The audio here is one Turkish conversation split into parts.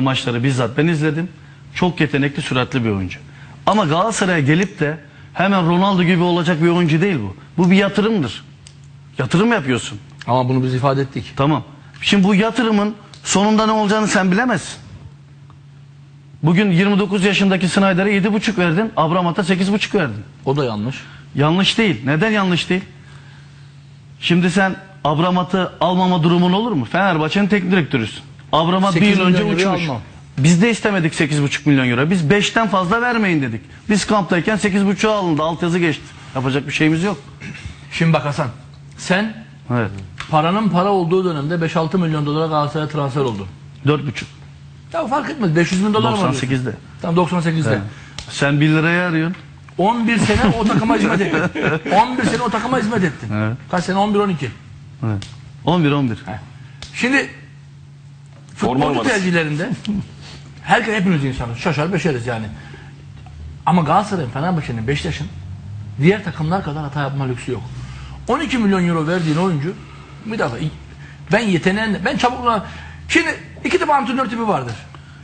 maçları bizzat ben izledim. Çok yetenekli, süratli bir oyuncu. Ama Galatasaray'a gelip de hemen Ronaldo gibi olacak bir oyuncu değil bu. Bu bir yatırımdır. Yatırım yapıyorsun. Ama bunu biz ifade ettik. Tamam. Şimdi bu yatırımın sonunda ne olacağını sen bilemezsin. Bugün 29 yaşındaki Snyder'e 7,5 verdin. Abramat'a 8,5 verdin. O da yanlış. Yanlış değil. Neden yanlış değil? Şimdi sen Abramat'ı almama durumun olur mu? Fenerbahçe'nin teknik direktörüsün. Abramat bir 8 yıl önce euroyu uçmuş. almam. Biz de istemedik 8,5 milyon euro. Biz 5'ten fazla vermeyin dedik. Biz kamptayken 8,5'a alındı. Altyazı geçti. Yapacak bir şeyimiz yok. Şimdi bak Hasan. Sen Evet. paranın para olduğu dönemde 5-6 milyon dolara Galatasaray'a transfer oldun. 4,5. Ya fark etmez. 500 bin dolar mı alıyorsun? 98'de. Tamam 98'de. Sen 1 liraya arıyorsun. 11 sene o takıma hizmet ettin. 11 sene o takıma hizmet ettin. Evet. Kaç sene? 11-12. Evet. 11 11. Şimdi futbolcu numarası. tercihlerinde herkes hepimiz insanız. Şaşar beşeriz yani. Ama Galatasaray'ın, Fenerbahçe'nin, Beşiktaş'ın diğer takımlar kadar hata yapma lüksü yok. 12 milyon euro verdiğin oyuncu bir dakika ben yeteneğin ben çabukla şimdi iki tip antrenör tipi vardır.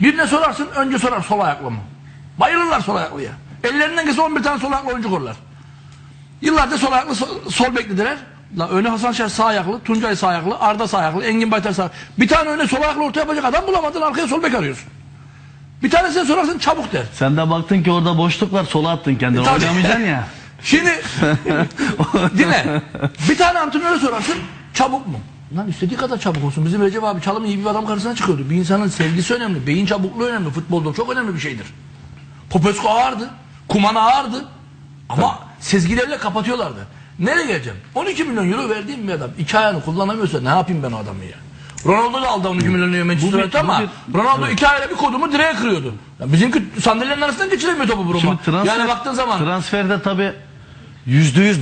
Birine sorarsın önce sorar sol ayaklı mı? Bayılırlar sol ayaklıya. Ellerinden gelse 11 tane sol ayaklı oyuncu korlar. Yıllarca sol ayaklı sol, sol beklediler. La öne Hasan Şer sağ ayaklı, Tuncay sağ ayaklı, Arda sağ ayaklı, Engin Baytar sağ Bir tane öne sol ayaklı orta yapacak adam bulamadın arkaya sol bek arıyorsun. Bir tanesine sorarsın çabuk der. Sen de baktın ki orada boşluk var. Sola attın kendini. Tabii. Oynamayacaksın ya. Şimdi dinle. Bir tane antrenöre sorarsın çabuk mu? Lan istediği kadar çabuk olsun. Bizim Recep abi Çalım iyi bir adam karşısına çıkıyordu. Bir insanın sevgisi önemli. Beyin çabukluğu önemli. Futbolda çok önemli bir şeydir. Popescu ağırdı. Kuman ağırdı. Ama sezgilerle kapatıyorlardı. Nereye geleceğim? 12 milyon euro verdiğim bir adam. iki ayağını kullanamıyorsa ne yapayım ben o adamı ya? Ronaldo da aldı 12 milyon euro Manchester United ama bir- Ronaldo iki ayağıyla bir kodumu direğe kırıyordu. Ya bizimki sandalyenin arasından geçiremiyor topu Bruma. Yani baktığın zaman transferde tabii yüzde yüz